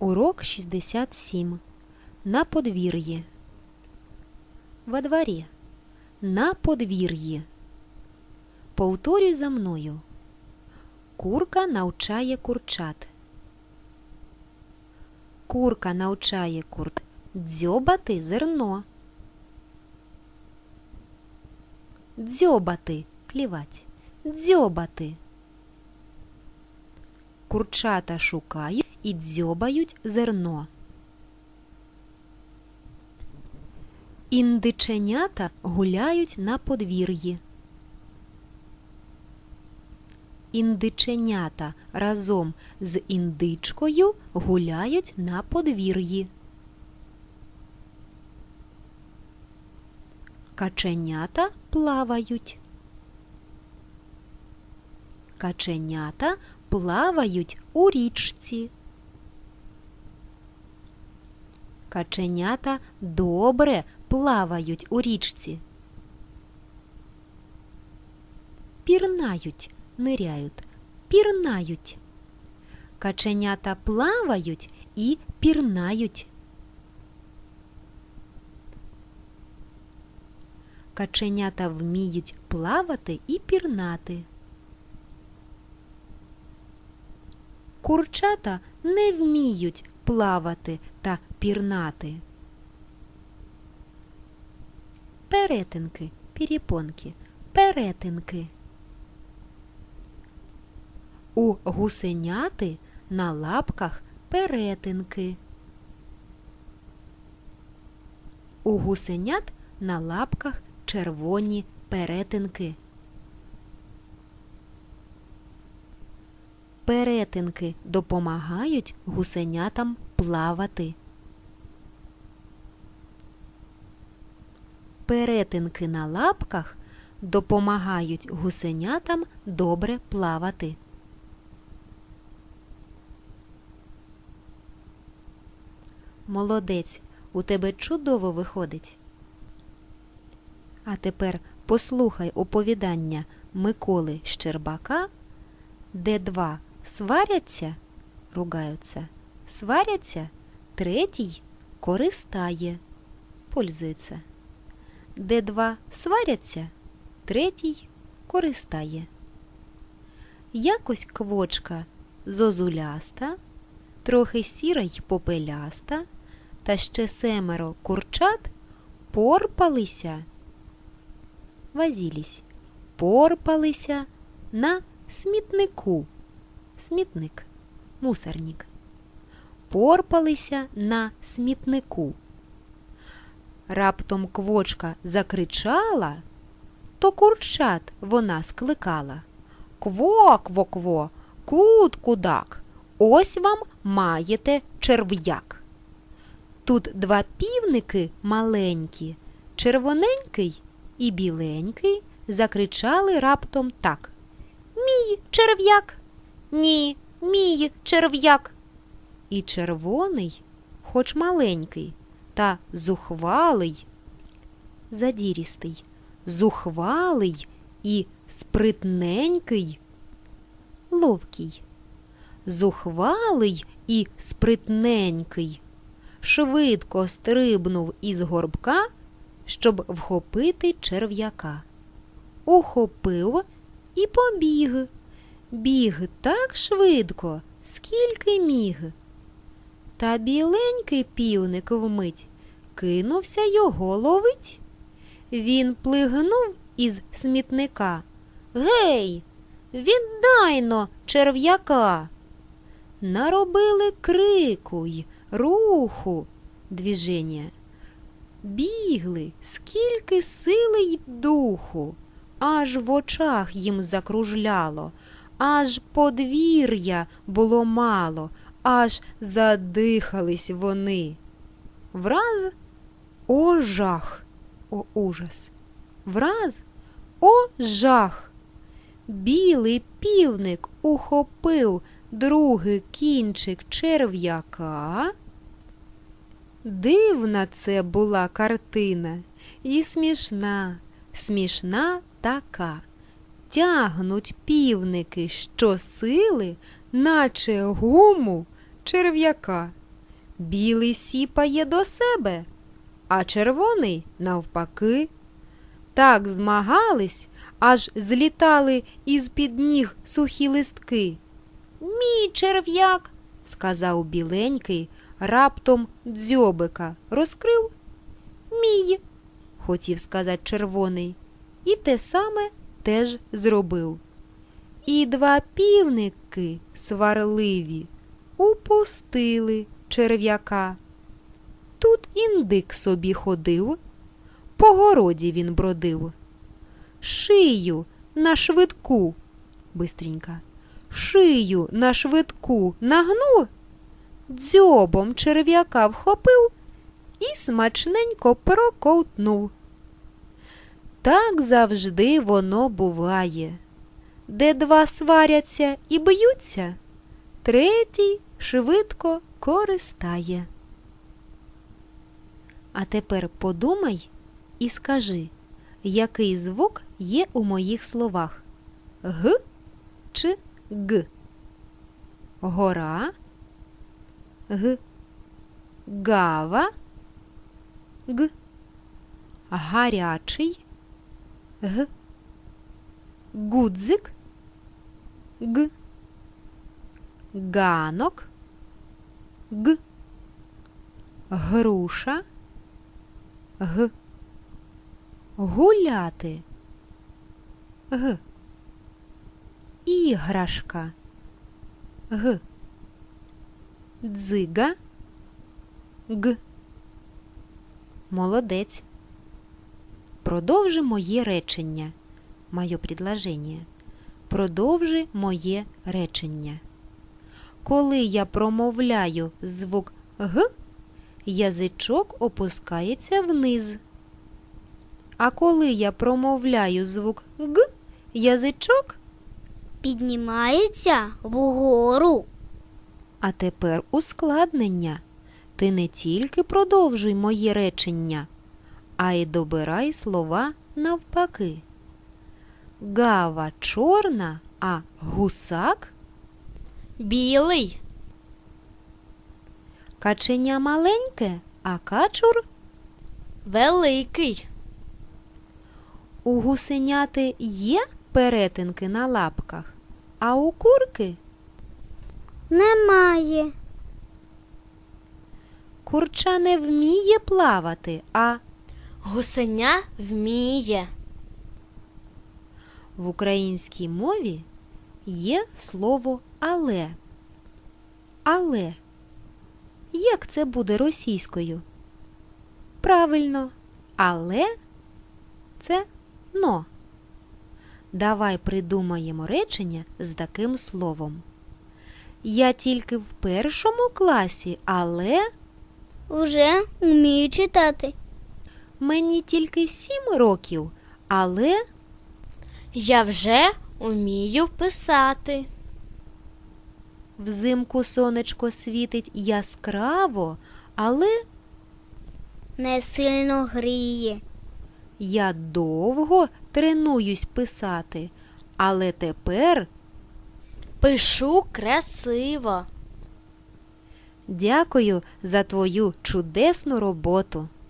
Урок 67. На подвір'ї. Во дворі. На подвір'ї. Повторюй за мною. Курка навчає курчат. Курка навчає курт дзьобати зерно. Дзьобати клівать. Дзьобати. Курчата шукають і дзьобають зерно. Індиченята гуляють на подвір'ї. Індиченята разом з індичкою гуляють на подвір'ї. Каченята плавають. Каченята плавають у річці. Каченята добре плавають у річці. Пірнають, ниряють, пірнають. Каченята плавають і пірнають. Каченята вміють плавати і пірнати. Курчата не вміють плавати та пірнати. Перетинки, перепонки, перетинки. У гусеняти на лапках перетинки. У гусенят на лапках червоні перетинки. Перетинки допомагають гусенятам плавати. Перетинки на лапках допомагають гусенятам добре плавати. Молодець, у тебе чудово виходить. А тепер послухай оповідання Миколи Щербака, де два сваряться, ругаються, сваряться, третій користає, пользується. Де два сваряться, третій користає. Якось квочка зозуляста, трохи сіра й попеляста, та ще семеро курчат порпалися, возились, порпалися на смітнику. Смітник, мусорник. Порпалися на смітнику. Раптом квочка закричала, то курчат вона скликала. Кво, кво, кво, кут кудак, ось вам маєте черв'як. Тут два півники маленькі, червоненький і біленький, закричали раптом так. Мій черв'як. Ні, мій черв'як. І червоний, хоч маленький, та зухвалий, задірістий, зухвалий і спритненький, ловкий, зухвалий і спритненький, швидко стрибнув із горбка, щоб вхопити черв'яка. Ухопив і побіг. Біг так швидко, скільки міг. Та біленький півник вмить кинувся його ловить. Він плигнув із смітника. Гей, віддайно черв'яка. Наробили крику й руху двіження. Бігли, скільки сили й духу, аж в очах їм закружляло, аж подвір'я було мало, аж задихались вони. Враз о жах, о ужас. Враз о жах. Білий півник ухопив другий кінчик черв'яка. Дивна це була картина і смішна, смішна така. Тягнуть півники щосили, наче гуму черв'яка. білий сіпає до себе, а червоний навпаки. Так змагались, аж злітали із-під ніг сухі листки. Мій черв'як, сказав біленький, раптом дзьобика розкрив. Мій, хотів сказати червоний, і те саме теж зробив. І два півники сварливі упустили черв'яка. Тут індик собі ходив, по городі він бродив. Шию на швидку, бистренька, шию на швидку нагнув, дзьобом черв'яка вхопив і смачненько проковтнув. Так завжди воно буває. Де два сваряться і б'ються, третій швидко користає. А тепер подумай і скажи, який звук є у моїх словах? Г чи Г? Гора, Г, гава, Г, гарячий, Г, гудзик, Г, ганок, Г, груша, Г, гуляти, Г, іграшка, Г, дзига, Г. Молодець. Продовжи моє речення. Моє предложення. Продовжи моє речення. Коли я промовляю звук Г, язичок опускається вниз. А коли я промовляю звук Г, язичок, Піднімається вгору. а тепер ускладнення. Ти не тільки продовжуй моє речення, а й добирай слова навпаки. Гава чорна, а гусак Білий. Каченя маленьке, а качур Великий. у гусеняти є перетинки на лапках, а у курки Немає. курча не вміє плавати, а Гусеня вміє. в українській мові є слово але. Але. Як це буде російською? Правильно, але це но. Давай придумаємо речення з таким словом. Я тільки в першому класі, але Уже вмію читати. мені тільки сім років, але Я вже вмію писати. Взимку сонечко світить яскраво, але Не сильно гріє. Я довго тренуюсь писати, але тепер Пишу красиво. дякую за твою чудесну роботу.